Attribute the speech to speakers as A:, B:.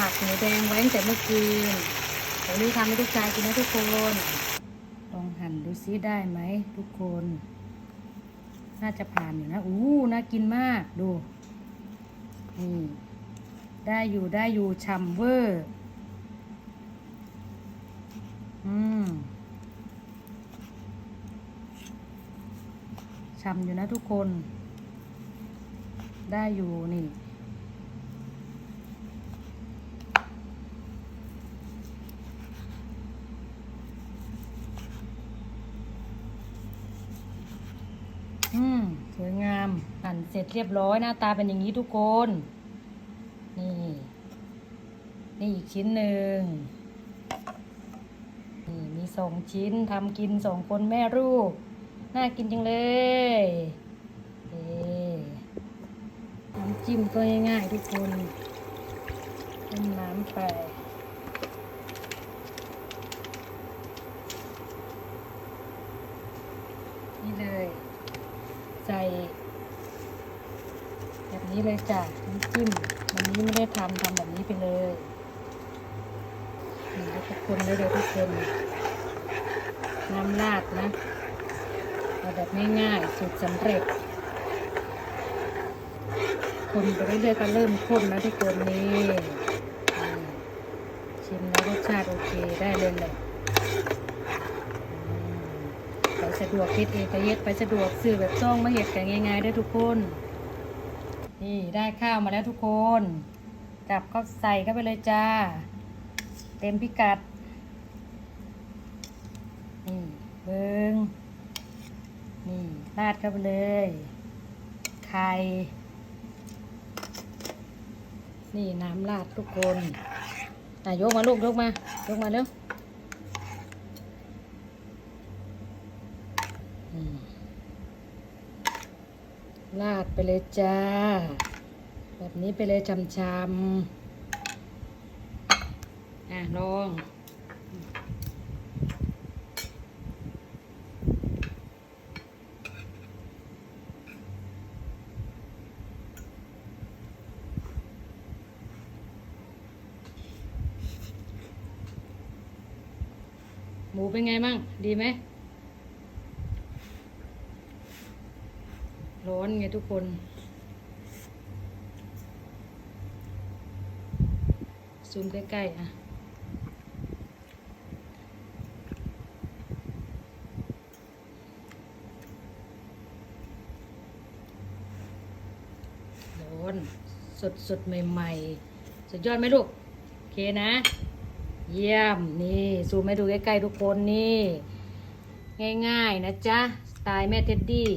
A: หมักหมูแดงไว้ตั้งแต่เมื่อคืนเดี๋ยวนี้ทำให้ลูกชายกินนะทุกคน ลองหั่นดูซิได้ไหมทุกคน น่าจะผ่านอยู่นะ อู้น่ากินมากดู นี่ ได้อยู่ได้อยู่ฉ่ำเวอร์ อืมฉ่ำอยู่นะทุกคน ได้อยู่นี่ อืม ส วยงามหั่นเสร็จเรียบร้อยหน้าตาเป็นอย่างนี้ทุกคน นี่ นี่อีกชิ้นหนึ่งนี่มีสองชิ้นทำกินสองคนแม่ลูกน่ากินจังเลยเอ๊น้ำจิ้มก็ง่ายๆทุกคนต้มน้ำไปนี่เลย ใส่ แบบ นี้เลยจ้ะน้ำจิ้ม วันนี้ไม่ได้ทำทำแบบนี้ไปเลยนี่ทุกคนได้เลยทุกคนน้ำราดนะเอาแบบง่ายๆสูตรสำเร็จ คนไปเรื่อยๆก็เริ่มข้นนะทุกคนนี่ชิมแล้วรสชาติโอเคได้เลยแหละอืมไปสะดวกคิดเองไปเย็ดไปสะดวกซื้อแบบซ่องมาเห็ดกันง่ายๆได้ทุกคน นี่ได้ข้าวมาแล้วทุกคน จับเข้าใส่เข้าไปเลยจ้า เต็มพิกัด นี่เบิงนี่ราดเข้าไปเลย ไข่ นี่น้ำราดทุกคนอะยกมาลูกยกมายกมาเร็ว ราดไปเลยจ้า แบบนี้ไปเลยชำๆอะลองหมูเป็นไงมั่งดีไหม ร้อนไงทุกคน ซูมใกล้ๆอะร้อนสดสดๆใหม่ๆ สุดยอดไหมลูก โอเคนะ เยี่ยม นี่ ซูมให้ดูใกล้ๆทุกคนนี่ ง่ายๆนะจ๊ะ สไตล์แม่เท็ดดี้